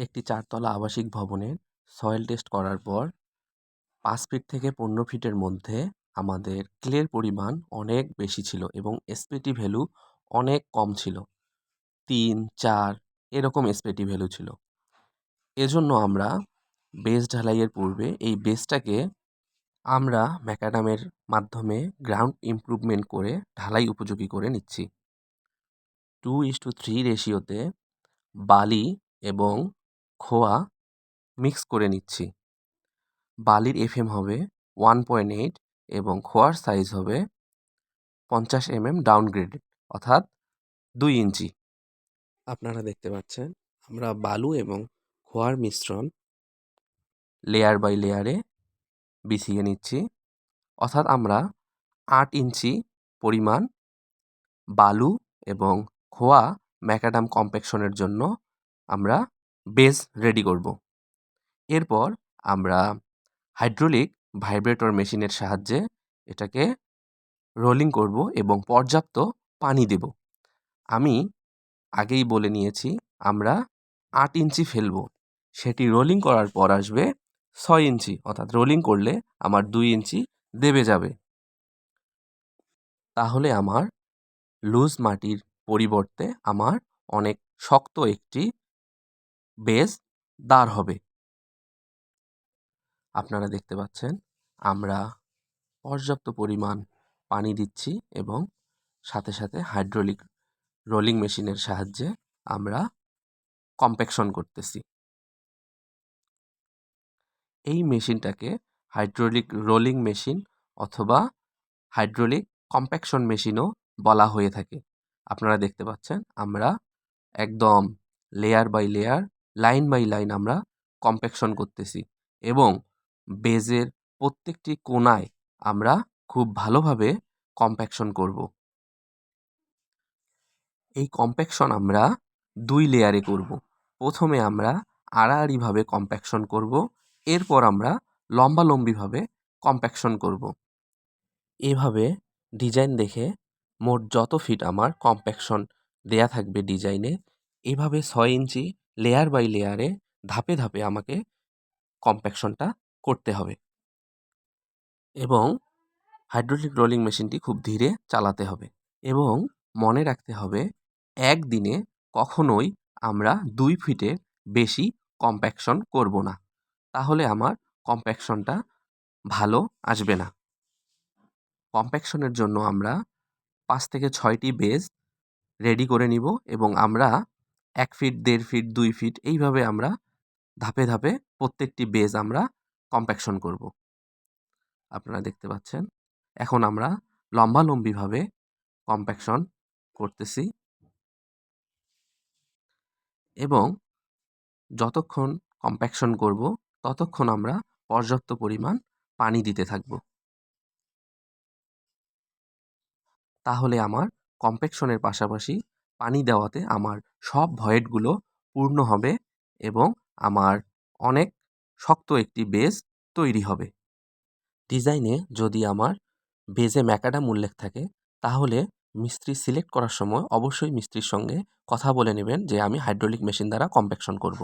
একটি চারতলা আবাসিক ভবনের সয়েল টেস্ট করার পর পাঁচ ফিট থেকে পনেরো ফিটের মধ্যে আমাদের ক্লের পরিমাণ অনেক বেশি ছিল এবং এসপিটি ভ্যালু অনেক কম ছিল। তিন, চার এরকম এসপিটি ভ্যালু ছিল। এজন্য আমরা বেস ঢালাইয়ের পূর্বে এই বেসটাকে আমরা ম্যাকাডামের মাধ্যমে গ্রাউন্ড ইমপ্রুভমেন্ট করে ঢালাই উপযোগী করে নিচ্ছি। টু ইস টু থ্রি রেশিওতে বালি এবং খোয়া মিক্স করে নিচ্ছি। বালির এফএম হবে ওয়ান পয়েন্ট এইট এবং খোয়ার সাইজ হবে পঞ্চাশ এমএম ডাউনগ্রেড অর্থাৎ দুই ইঞ্চি। আপনারা দেখতে পাচ্ছেন, আমরা বালু এবং খোয়ার মিশ্রণ লেয়ার বাই লেয়ারে বিছিয়ে নিচ্ছি, অর্থাৎ আমরা আট ইঞ্চি পরিমাণ বালু এবং খোয়া ম্যাকাডাম কম্প্যাকশনের জন্য আমরা বেস রেডি করব। এরপর আমরা হাইড্রোলিক ভাইব্রেটর মেশিনের সাহায্যে এটাকে রোলিং করব এবং পর্যাপ্ত পানি দেব। আমি আগেই বলে নিয়েছি, আমরা আট ইঞ্চি ফেলব। সেটি রোলিং করার পর আসবে ছয় ইঞ্চি, অর্থাৎ রোলিং করলে আমার দুই ইঞ্চি দেবে যাবে। তাহলে আমার লুজ মাটির পরিবর্তে আমার অনেক শক্ত একটি বেস দাঁড় হবে। আপনারা দেখতে পাচ্ছেন, আমরা পর্যাপ্ত পরিমাণ পানি দিচ্ছি এবং সাথে সাথে হাইড্রোলিক রোলিং মেশিনের সাহায্যে আমরা কম্প্যাকশন করতেছি। এই মেশিনটাকে হাইড্রোলিক রোলিং মেশিন অথবা হাইড্রোলিক কম্প্যাকশন মেশিনও বলা হয়ে থাকে। আপনারা দেখতে পাচ্ছেন, আমরা একদম layer by layer line by line আমরা কম্প্যাকশন করতেছি এবং বেজের প্রত্যেকটি কোণায় আমরা খুব ভালোভাবে কম্প্যাকশন করব। এই কম্প্যাকশন আমরা দুই লেয়ারে করব। প্রথমে আমরা আড়াআড়িভাবে কম্প্যাকশন করব, এরপর আমরা লম্বালম্বিভাবে কম্প্যাকশন করব। এভাবে ডিজাইন দেখে মোট যত ফিট আমার কম্প্যাকশন দেয়া থাকবে ডিজাইনে, এভাবে ছয় ইঞ্চি লেয়ার বাই লেয়ারে ধাপে ধাপে আমাকে কম্প্যাকশনটা করতে হবে। এবং হাইড্রোলিক রোলিং মেশিনটি খুব ধীরে চালাতে হবে এবং মনে রাখতে হবে একদিনে কখনোই আমরা দুই ফিটের বেশি কম্প্যাকশন করব না। তাহলে আমার কম্প্যাকশনটা ভালো আসবে না। কম্প্যাকশনের জন্য আমরা পাঁচ থেকে ছয়টি বেজ রেডি করে নিব এবং আমরা এক ফিট দেড় ফিট দুই ফিট এইভাবে আমরা ধাপে ধাপে প্রত্যেকটি বেজ আমরা কম্প্যাকশন করব। আপনারা দেখতে পাচ্ছেন, এখন আমরা লম্বালম্বিভাবে কম্প্যাকশন করতেছি। এবং যতক্ষণ কম্প্যাকশন করব, ততক্ষণ আমরা পর্যাপ্ত পরিমাণ পানি দিতে থাকব। তাহলে আমার কম্প্যাকশনের পাশাপাশি পানি দেওয়াতে আমার সব ভয়েডগুলো পূর্ণ হবে এবং আমার অনেক শক্ত একটি বেজ তৈরি হবে। ডিজাইনে যদি আমার বেজে ম্যাকাডাম উল্লেখ থাকে, তাহলে মিস্ত্রি সিলেক্ট করার সময় অবশ্যই মিস্ত্রির সঙ্গে কথা বলে নেবেন যে আমি হাইড্রোলিক মেশিন দ্বারা কম্প্যাকশন করব।